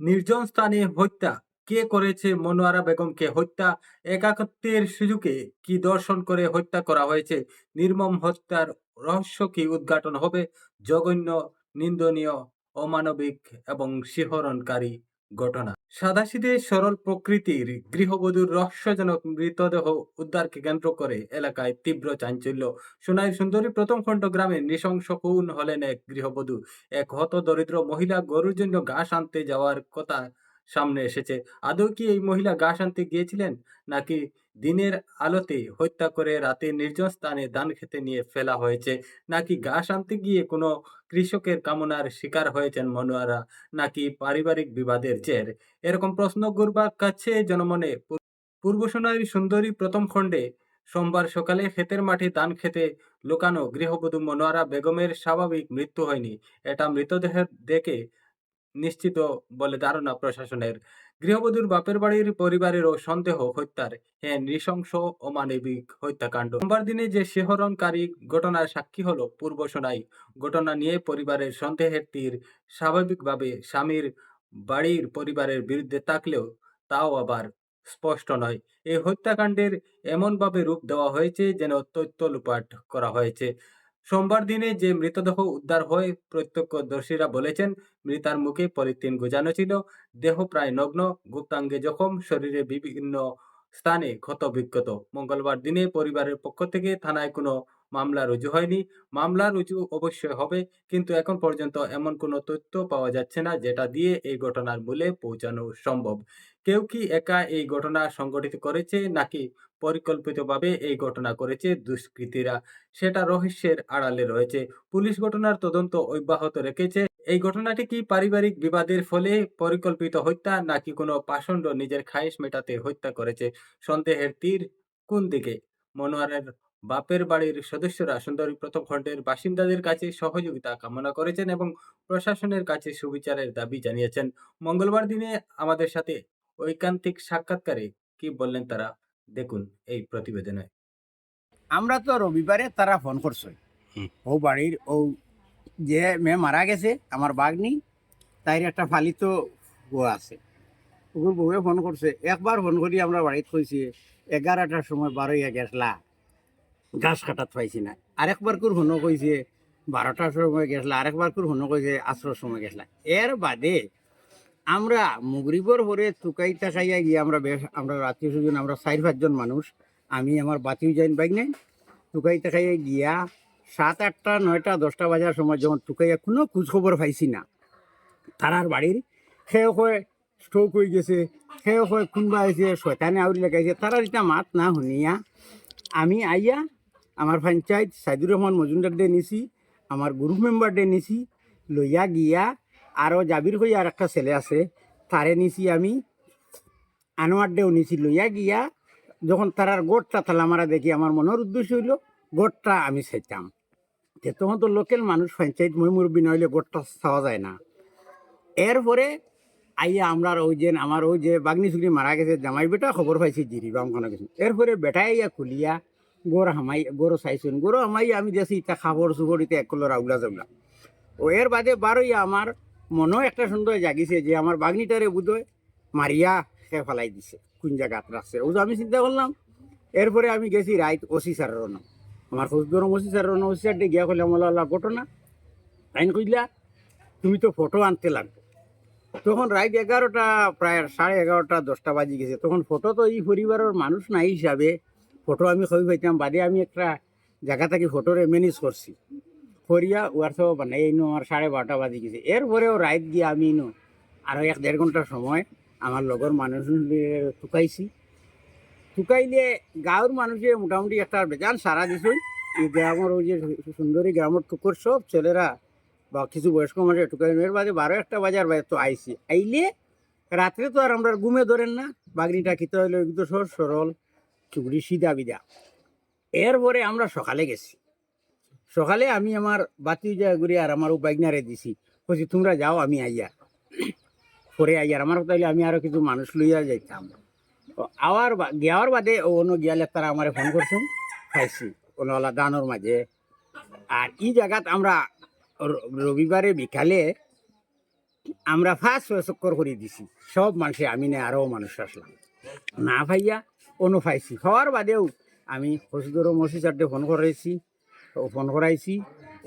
নির্জন স্থানে হত্যা। কে করেছে মনোয়ারা বেগমকে হত্যা? একাকত্বের সুযোগে কি দর্শন করে হত্যা করা হয়েছে? নির্মম হত্যার রহস্য কি উদ্ঘাটন হবে? জঘন্য, নিন্দনীয়, অমানবিক এবং শিহরণকারী ঘটনা। সাদাসিধে সরল প্রকৃতির গৃহবধূর রহস্যজনক মৃতদেহ উদ্ধারকে কেন্দ্র করে এলাকায় তীব্র চাঞ্চল্য। সোনাই সুন্দরী প্রথম খণ্ড গ্রামে নৃশংস খুন হলেন এক গৃহবধূ। এক হত দরিদ্র মহিলা গরুর জন্য ঘাস আনতে যাওয়ার কথা সামনে এসেছে। আদৌ কি এই মহিলা ঘাস আনতে গিয়েছিলেন? নাকি দিনের আলোতে হত্যা করে রাতে নির্জন স্থানে ধান খেতে নিয়ে ফেলা হয়েছে? নাকি ঘাস আনতে গিয়ে কোনো কৃষকের কামনার শিকার হয়েছেন মনোয়ারা? নাকি পারিবারিক বিবাদের জের? এরকম প্রশ্ন ঘুরবার কাছে জনমনে। পূ- পূর্ব সোনার সুন্দরী প্রথম খণ্ডে সোমবার সকালে ক্ষেতের মাঠে ধান খেতে লুকানো গৃহবধূ মনোয়ারা বেগমের স্বাভাবিক মৃত্যু হয়নি। এটা মৃতদেহের দেখে নিশ্চিত বলে ধারণা প্রশাসনের। গৃহবধূর বাপের বাড়ির পরিবারেরও সন্দেহ হত্যার। হ্যাঁ নৃশংস অমানবিক হত্যাকাণ্ড। সোমবার দিনে যে শিহরণকারী ঘটনার সাক্ষী হলো পূর্ব সোনাই, ঘটনা নিয়ে পরিবারের সন্দেহের তীর। স্বাভাবিকভাবে স্বামীর বাড়ির পরিবারের বিরুদ্ধে থাকলেও তাও আবার স্পষ্ট নয়। এই হত্যাকাণ্ডের এমনভাবে রূপ দেওয়া হয়েছে যেন তথ্য লুপাট করা হয়েছে। সোমবার দিনে যে মৃতদেহ উদ্ধার হয়, প্রত্যক্ষদর্শীরা বলেছেন, মৃতার মুখে পলিথিন গোজানো ছিল। দেহ প্রায় নগ্ন, গুপ্তাঙ্গে জখম, শরীরে বিভিন্ন স্থানে ক্ষত বিক্ষত মঙ্গলবার দিনে পরিবারের পক্ষ থেকে থানায় কোনো মামলা রুজু হয়নি। মামলা রুজু অবশ্যই হবে, কিন্তু এখন পর্যন্ত এমন কোনো তথ্য পাওয়া যাচ্ছে না যেটা দিয়ে এই ঘটনার মূলে পৌঁছানো সম্ভব। কেউ কি একা এই ঘটনা সংগঠিত করেছে নাকি পরিকল্পিতভাবে এই ঘটনা করেছে দুষ্কৃতীরা। সেটা রহস্যের আড়ালে রয়েছে। পুলিশ ঘটনার তদন্ত অব্যাহত রেখেছে। এই ঘটনাটি কি পারিবারিক বিবাদের ফলে পরিকল্পিত হত্যা, নাকি কোনো পাষণ্ড নিজের খায়েশ মেটাতে হত্যা করেছে? সন্দেহের তীর কোন দিকে? মনোয়ারের বাপের বাড়ির সদস্যরা সুন্দরী প্রথম খণ্ডের বাসিন্দাদের কাছে সহযোগিতা কামনা করেছেন এবং প্রশাসনের কাছে সুবিচারের দাবি জানিয়েছেন। মঙ্গলবার দিনে আমাদের সাথে ঐকান্তিক সাক্ষাৎকারে কি বললেন তারা? দেখুন এই প্রতিবেদনে। আমরা তো রবিবারে তারা ফোন করছে। ও বাড়ির ও যে মেয়ে মারা গেছে আমার বাগনি তাইর একটা ফালিত বউ আছে। ওগুলো বউয়ে ফোন করছে। একবার ফোন করি আমরা বাড়িতে কইছি এগারোটার সময় বারোইয়া গেছলা। গাছ কাটাত পাইছি না। আরেকবার করে ফোনও কইছে বারোটার সময় গেছলা। আরেকবার করে ফোনও কইছে আশ্রয় সময় গেছলা। এর বাদে আমরা মুগরিবর হরে তুকাই তাকাইয়া গিয়ে আমরা বেশ, আমরা আত্মীয় স্বজন, আমরা চার পাঁচজন মানুষ। আমি আমার বাতিও যাইন বাইক নেই। টুকাই তাকাইয়া গিয়া সাত আটটা, নয়টা, দশটা বাজার সময় যখন টুকাইয়া কোনো খোঁজখবর পাইছি না, তারার বাড়ির সেও কয় স্ট্রোক হয়ে গেছে সেও কয় কোনবা হয়েছে শয়তানে আউরি লাগাইছে, তারার এটা মাত না শুনিয়া আমি আইয়া আমার পঞ্চায়েত সাইদুর রহমান মজুমদার ডে নিছি, আমার গ্রুপ মেম্বার ডে নিছি, লইয়া গিয়া আরও জাবির হয়ে আর একটা ছেলে আছে, তারে নিছি আমি। আনোয়ার ডেও নিছি, লইয়া গিয়া যখন তারার গোটটা তাহলে আমরা দেখি, আমার মনের উদ্দেশ্য হইল, গোটটা আমি চাইতাম। যে তখন তো লোকাল মানুষ, পঞ্চায়েত মই মুরব্বী নইলে গোটটা চাওয়া যায় না। এরপরে আইয়া আমরা ওই যে, আমার ওই যে বাগনি চুগনি মারা গেছে, জামাই বেটা খবর পাইছি, জিরি বাম কোনো কিছু। এরপরে বেটাই আইয়া খুলিয়া গোর হামাই, গোর চাইছুন। গোর হামাই, আমি দেখছি ইটা খাবর চুবর ইটা একলর আউলা জাউলা ও এর বাদে বারোই আমার মনও একটা সুন্দর জাগিছে যে আমার বাগনিটারে বোধহয় মারিয়া সে ফেলাই দিছে, কোন জায়গাত রাখছে ও আমি চিন্তা করলাম, এরপরে আমি গেছি রাইত ওসি স্যারের আমার খোঁজ গরম ওসি স্যারের ওসি স্যারটি গিয়া করলে আমার আল্লাহ ঘটনা আইন কইলা, তুমি তো ফটো আনতে লাগবে। তখন রাত এগারোটা, প্রায় সাড়ে এগারোটা, দশটা বাজি গেছে। তখন ফটো তো এই পরিবারের মানুষ নাই হিসাবে, ফটো আমি কই পাইতাম, বাদে আমি একটা জায়গা থেকে ফটোরে ম্যানেজ করছি। করিয়া হোয়াটসঅ্যাপ বানাই ইনো আমার সাড়ে বারোটা বাজি গেছে। এরপরেও রাত গিয়ে আমি ইনো আরও এক দেড় ঘণ্টার সময় আমার লগর মানুষ টুকাইছি টুকাইলে গাঁৱৰ মানুষে মোটামুটি একটা বেজান সারা দিছুন এই গ্রামের ওই যে সুন্দরী গ্রামের টুকর সব ছেলেরা বা কিছু বয়স্ক মানুষ টুকাই এর বাদে বারো একটা বাজার বাজে তো আইসি আইলে রাত্রে তো আর আমরা ঘুমে ধরেন না। বাগনিটা খেতে হইলে একটু সর সরল চুগড়ি সিধা বিদা এরপরে আমরা সকালে গেছি। সকালে আমি আমার বাতি ঘুরে আর আমার বাইকনারে দিছি। বলছি তোমরা যাও, আমি আইয়া পরে আইয়ার আমার তাইলে আমি আরও কিছু মানুষ লইয়া যাইতাম। আওয়ার গিয়াওয়ার বাদে অন্য গিয়ালে তারা আমার ফোন করছেন খাইছি। কোনোলা দানোর মাঝে। আর এই জায়গাত আমরা রবিবারে, বিকালে আমরা ফার্স্ট চক্কর করে দিছি। সব মানুষে, আমি না আরও মানুষ আসলাম। না ভাইয়া অনু পাইছি হওয়ার বাদেও আমি হসুদর মসি চারটে ফোন করাইছি ফোন করাইছি।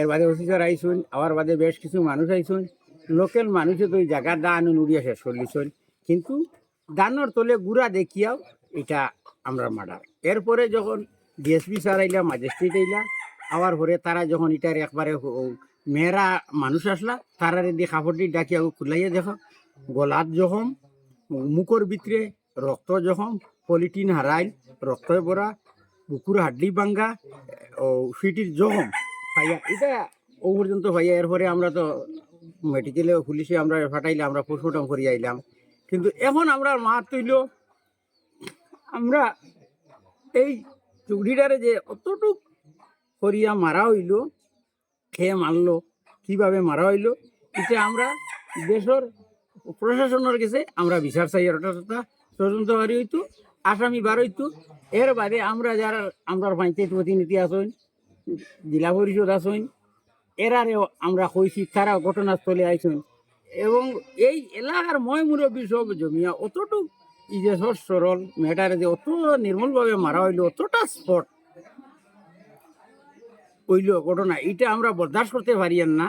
এর বাদে স্যার আইসুন, আবার বাদে বেশ কিছু মানুষ আইসুন। লোকাল মানুষে তো ওই জায়গার দান নুড়িয়া শেষ করলিছুন কিন্তু দানোর তলে গুড়া দেখিয়াও এটা আমরা মার্ডার। এরপরে যখন ডিএসপি স্যার আইলা, ম্যাজিস্ট্রেট আইলা, আবার পরে তারা যখন এটার একবারে মেয়েরা মানুষ আসলা, তারারে দিয়ে কাপড়টি ডাকিয়া খুলাইয়া দেখো, গলাত জখম, মুখর ভিতরে রক্ত জখম পলিটিন হারাইল রক্ত ভরা বুকুর হাড্ডি ভাঙ্গা ও সিটির জখম ভাইয়া, এটা ও পর্যন্ত ভাইয়া, এরপরে আমরা তো মেডিকেলে পুলিশে আমরা ফাটাইলে আমরা পোস্টমর্টম করি আইলাম। কিন্তু এখন আমরা মার তৈল, আমরা এই চুগড়িটারে যে অতটুক করিয়া মারা হইল, খেয়ে মারলো, কীভাবে মারা হইল, এটা আমরা দেশের প্রশাসনের কাছে আমরা বিচার চাই। আর বাড়ি হইতো আসামি বার হইতো। এর বাদে আমরা যারা আমরা পঞ্চায়েত প্রতিনিধি আসইন জেলা পরিষদ আসুন এরারেও আমরা কইছি তারা ঘটনাস্থলে আইসুন এবং এই এলাকার ময় মুরব্বী সব জমিয়া অতটুক ইজেশ্বর সরল, মেয়েটারে যে অত নির্মলভাবে মারা হইল, অতটা স্পট হইল ঘটনা, এটা আমরা বরদাস্ত করতে পারিয়েন না।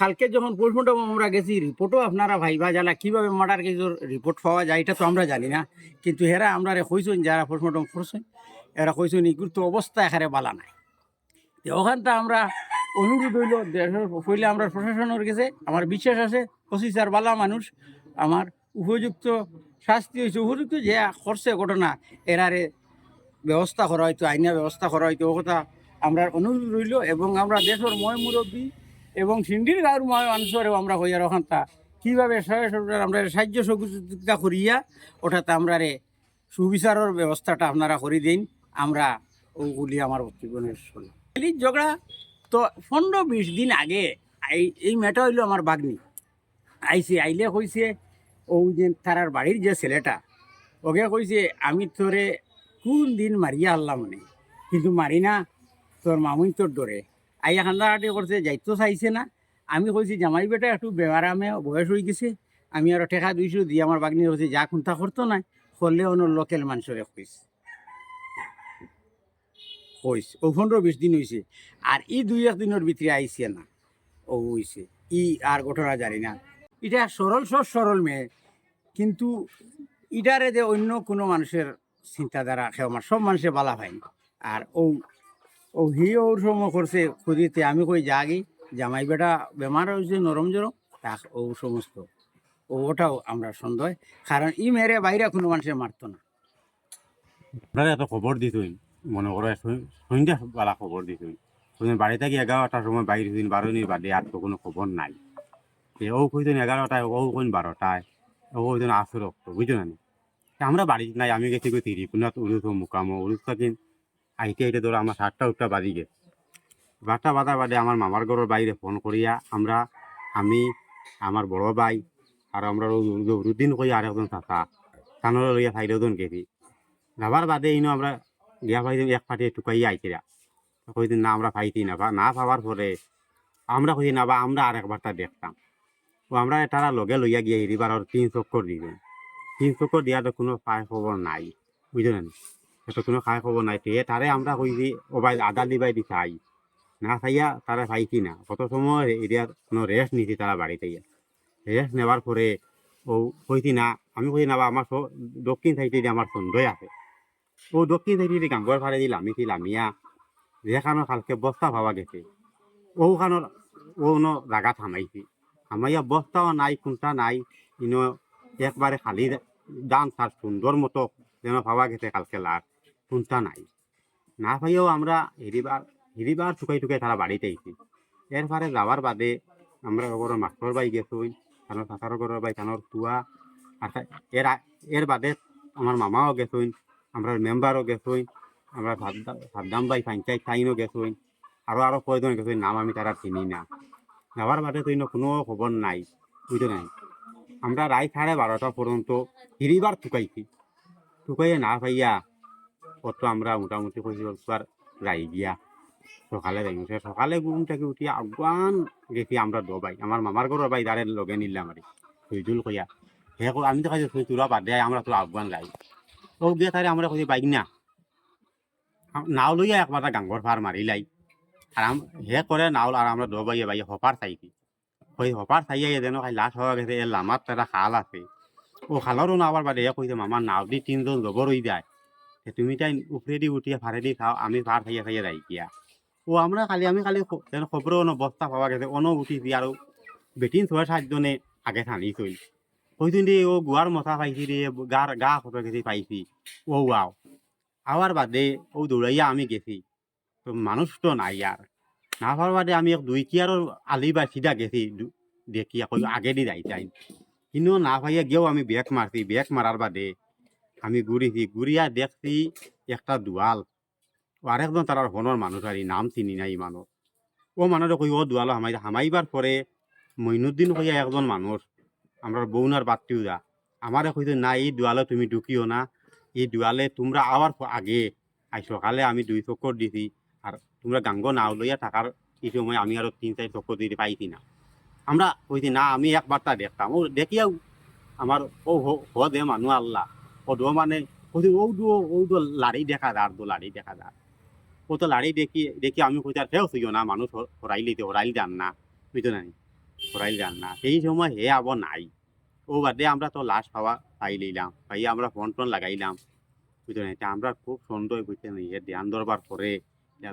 কালকে যখন পোস্টমর্টম আমরা গেছি রিপোর্টও আপনারা ভাইবা জ্বালা কীভাবে মার্ডার কিছুর রিপোর্ট পাওয়া যায়, এটা তো আমরা জানি না। কিন্তু হেরা আমরা কইসুন যারা পোস্টমর্টম করছেন, এরা কইসুন এগুলো তো অবস্থা এখানে বালা নাই। ওখানটা আমরা অনুরোধ হইল পইলে আমরা প্রশাসনের কাছে, আমার বিশ্বাস আছে অফিসার বালা মানুষ, আমার উপযুক্ত শাস্তি হয়েছে উপযুক্ত যে করছে ঘটনা, এরারে ব্যবস্থা করা হয়তো আইনা ব্যবস্থা করা হয়তো, ও কথা আমরা অনুরোধ রইল এবং আমরা দেশের ময় মুরব্বী এবং সিন্ডির গাঁর ময় মানুষেরও আমরা হইয়ার ওখানটা কীভাবে আমরা সাহায্য সহযোগিতা করিয়া ওটাতে আমরা রে সুবিচারের ব্যবস্থাটা আপনারা করে দিন, আমরা ওগুলি আমার জীবনের শোনা। ঝগড়া তো পনেরো বিশ দিন আগে এই এই মেয়েটা হইল আমার বাগনি। আইসে, আইলে কইছে, ও যে তারার বাড়ির যে ছেলেটা, ওকে কইছে, আমি তোরে কোন দিন মারিয়া আল্লাহ মানে কিন্তু মারি না। তোর মামুই তোর ডরে আইয়া কান্দাকাটি করছে যাইতো চাইছে না? আমি কইছি জামাই বেটা একটু বেমারামে বয়স হয়ে গেছে। আমি আরও টেকা দুইশো দিয়ে আমার বাগনি কইছে যা খুন্তা করতো না করলে অন্য লোকেল মানুষরে কইস কইস ও পনেরো বিশ দিন হয়েছে আর ই দুই এক দিনের ভিতরে আইসে না। ও হইছে ই আর ঘটনা জানি না। এটা সরল সব সরল মেয়ে কিন্তু ইটারে যে অন্য কোনো মানুষের চিন্তাধারা খেয়ে আমার সব মানুষের বালা হয় আর ও ও হি ওর সময় করছে খুঁজিতে, আমি কই যাগি জামাই বেটা বেমার হয়েছে, নরম জরম তা ও সমস্ত। ও ওটাও আমরা সন্দেহ, কারণ ই মেরে বাইরে কোনো মানুষের মারতো না। আপনারা এত খবর দিতুন মনে করো সন্ধ্যা বেলা খবর দিতুন তুমি বাড়ি থেকে এগারোটার সময় বাইরে দিন, বারো দিন বাদে আর তো কোনো খবর নাই। ও কইতেন এগারোটায় ও কোন বারোটায় ও কইতেন আসো রক্ত বুঝছ না আমরা বাড়িতে নাই, আমি গেছি কই তিরি পুনাত উড়ুত মুকামো উড়ুত থাকিন আইতে আইতে ধরো আমার সাতটা উঠটা বাজি গেছে। বারটা বাজার বাদে আমার মামার ঘরের বাইরে ফোন করিয়া আমরা, আমি, আমার বড় ভাই আর আমরা রুদিন কই আর একজন চাচা কানরে লইয়া সাইডজন গেছি। যাবার বাদে ইনো আমরা গিয়া পাইতাম এক পাটি টুকাইয়া আইছিরা কইদিন না আমরা পাইতি না না পাওয়ার পরে আমরা কইছি না বা, আমরা আর একবারটা দেখতাম। ও আমরা তারা লগে লইয়া গিয়ে হিরিবার তিন চক্কর দিবেন। তিন চক্কর দিয়া তো কোনো খায় খবর নাই, বুঝলেন? কোনো খাই খবর নাই। তে তারে আমরা কইছি ও ভাই আদা দিবাই দি চাই না চাইয়া তারা পাইছি না। কত সময় এরিয়া কোনো রেস্ট নিছি তারা বাড়িতে রেস্ট নেওয়ার পরে ও কইছি না, আমি কইছি না বা আমার দক্ষিণ সাইডে আমার সন্দেহ আছে। ও দক্ষিণ সাইডে গাঙ্গর ফাড়ে দিলাম আমি ছিলাম ইয়া যেখানে কালকে বস্তা পাওয়া গেছে। ওখানোর ও ন জায়গা থামাইছি। থামাইয়া বস্তাও নাই কোনটা নাই। ইনো একবারে খালি দান তার সুন্দর মতো যেন ভাবা গেছে কালকে লাখ কোনটা নাই। না পাইও আমরা হেরিবার হেরিবার টুকাই টুকাই তারা বাড়িতে আইছি। এরপরে যাওয়ার বাদে আমরা ওপর মাস্টর বাই গেছই কানোর সাঁতার ঘরের বাই কানোর তুয়া, আর এর এর বাদে আমার মামাও গেছই, আমরা মেম্বারও গেছই, আমরা সাদ্দা- সাদ্দাম ভাই পঞ্চায়েত টাইনও গেছই, আরও আরও কয়জন গেছই, নাম আমি তারা চিনি না। যাওয়ার বাদে তো কোনো খবর নাই বুঝতে নাই। আমরা রায় সাড়ে বারোটা পর্যন্ত হিরিবার টুকাইছি। টুকাইয়ে না পাইয়া কত আমরা মোটামুটি কইছি আর যাই গিয়া সকালে যাই সকালে ঘুম থেকে উঠিয়া আগুয়ান গেছি আমরা দবাই। আমার মামার ঘরের ভাই দাঁড়ের লগে নিলাম আর শহীদুল কইয়া। হে আমি তো কাছে তুই তোরা বাদ দে, আমরা তো আহ্বান যাই ও দিয়ে তারে আমরা কই বাইক না। নাও লইয়া একবার গাঙ্গর ফার মারি লাই। আর হে করে নাও আর আমরা দো বাইয়ে বাইয়ে হপার চাইছি ওই হপার চাইয়া যেন খাই লাশ হওয়া গেছে এর লামার তারা খাল আছে। ও খালরও না আবার বাদে কইছে, মামা, নাও দি তিনজন জবর হই যায়। তুমি তাই উপরে দি উঠিয়া ফারে দি খাও আমি ফার খাইয়া খাইয়া যাই গিয়া ও আমরা খালি আমি খালি খবর অন বস্তা পাওয়া গেছে অন উঠিছি আর বেটিন ছয় সাতজনে আগে টানি চল ওইদিন দিয়ে ও গুয়ার মশা পাইছি রে গার গা খপে গেছি পাইছি। ও আও আবার বাদে ও দৌড়াইয়া আমি গেছি। তো মানুষ তো নাই আর না পাওয়ার বাদে আমি এক দুই কিয়ারও আলি বা সিধা গেছি দু- দেখি আগে দি যাই যাই কিন্তু না পাইয়া গিয়েও আমি ব্যাগ মারছি ব্যাগ মারার বাদে আমি ঘুরিছি ঘুরিয়া দেখছি একটা দুয়াল। আরেকজন তার হনর মানুষ আর নাম চিনি নাই মানুষ ও মানুষে কই ও দুয়ালো হামাই হামাইবার পরে মইনুদ্দিন কইয়া একজন মানুষ আমরা বৌনার বাত্তিও যা। আমারে কইতো না, এই দুয়ালে তুমি ঢুকিও না। এই দুয়ালে তোমরা আবার আগে, আই সকালে আমি দুই চক্কর দিছি আর তোমরা গাঙ্গ নাও লইয়া থাকার এই সময় আমি আরও তিন চার চক্কর দিতে পাইছি না। আমরা কইছি, না, আমি একবার তা দেখতাম ও দেখিয়াও আমার ও হ- দে মানুষ আল্লাহ। ও মানে কইছি ও দো ও দো লাড়ি দেখা যার দো লাড়ি দেখা যার ও তো লাড়ি দেখি দেখি আমি কইতার হেও থইও না মানুষ হরাইলিতে হরাইল জান না বুঝতো না হরাইল জান না। সেই সময় হে আবার নাই। ও বাদে আমরা তো লাশ পাওয়া পাই লইলাম, পাই আমরা ফোন টোন লাগাইলাম বুঝতো না আমরা খুব সুন্দর বুঝতে নাই এর ধ্যান দরবার করে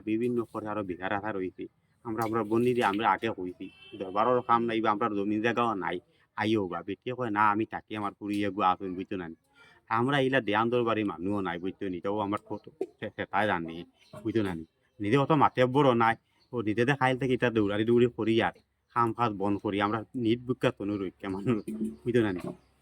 বিভিন্ন করে আরও বিঘা রাখা রয়েছে আমরা আমরা বন্দি দিয়ে আমরা আগে কইছি দরবারও কাম নাই বা আমরা জমিন জায়গাও নাই। আইও বা বেটিয়ে কয়, না, আমি থাকি আমার পুরিয়ে গো আসুন বুঝতো না আমরা ইলা ধ্যান দরবারি মানুহও নাই বুঝতো নিজেও আমার সেটাই জানি বুঝতো না নিজে অত মাতে বড় নাই ও নিজে খাইল থেকে এটা দৌড়ারি দৌড়ি করি আর খাম খাস বন্ধ করি আমরা নিট বুকা তনু রক্ষা মানুষ বুঝতো না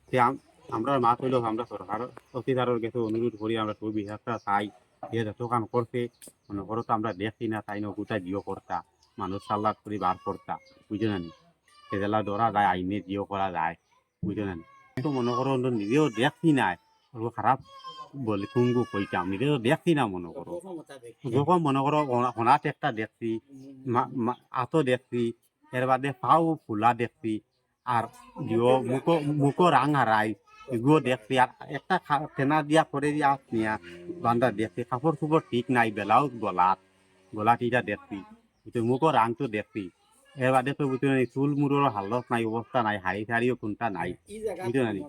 সে আম- আমরা মাছ হইলেও আমরা সরকার অফিসারের কাছে অনুরোধ করি আমরা তো বিহারটা চাই যে যত কাম করছে মনে করো তো আমরা দেখি না, তাই না গোটা জিও করতা মানুষ সাল্লাদ করে বার করতা বুঝো না সেজেলা ধরা যায়, আইনে জিও করা যায় বুঝো না কিন্তু মনে করো নিজেও দেখছি না ওর খারাপ বলে কুঙ্গু কইতাম নিজেও দেখছি না মনে করো। যখন মনে করো হনাত একটা দেখছি আতো দেখছি এর বাদে পাও ফুলা দেখছি আর জিও মুখো মুখো রাং হারাই এগুলো দেখছি আর একটা ফেনা দিয়া করে দিয়া নিয়া বান্দা দেখছি কাপড় চোপড় ঠিক নাই ব্লাউজ গলাত গলাত ইটা দেখছি মুখো রাংটো দেখছি এর বাদে তো বুঝতে নাই চুল মুড়োর হালত নাই অবস্থা নাই হাড়ি শাড়িও কোনটা নাই বুঝতে পারি।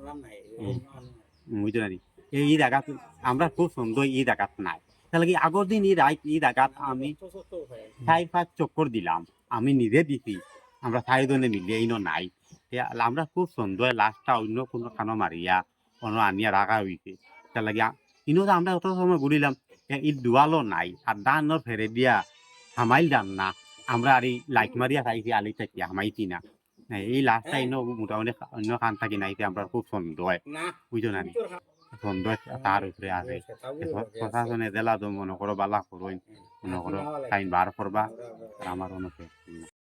বুঝতে পারি এই জায়গাত আমরা খুব সুন্দর এই জায়গাত নাই। তাহলে কি আগর দিন এই রাইত এই জায়গাত আমি চাই পাঁচ চক্কর দিলাম। আমি নিজে দিছি। আমরা চারিজনে মিলিয়ে ইনো নাই। আমরা খুব সুন্দর লাস্টটা অন্য কোনো খানো মারিয়া অন্য আনিয়া রাখা হইছে তার লাগে ইনো আমরা অত সময় ঘুরিলাম ই দুয়ালো নাই। আর দানর ফেরে দিয়া হামাইল দান না। আমরা আর এই লাইট মারিয়া খাইছি আলি থাকি হামাইছি না। হ্যাঁ, এই লাস্টটা ইনো মোটামুটি অন্য খান থাকি নাইতে আমরা খুব সুন্দর বুঝো না সুন্দর তার উপরে আছে। প্রশাসনে দিলা তো মনে করো বালা করো। মনে করো টাইম বার করবা। আর আমার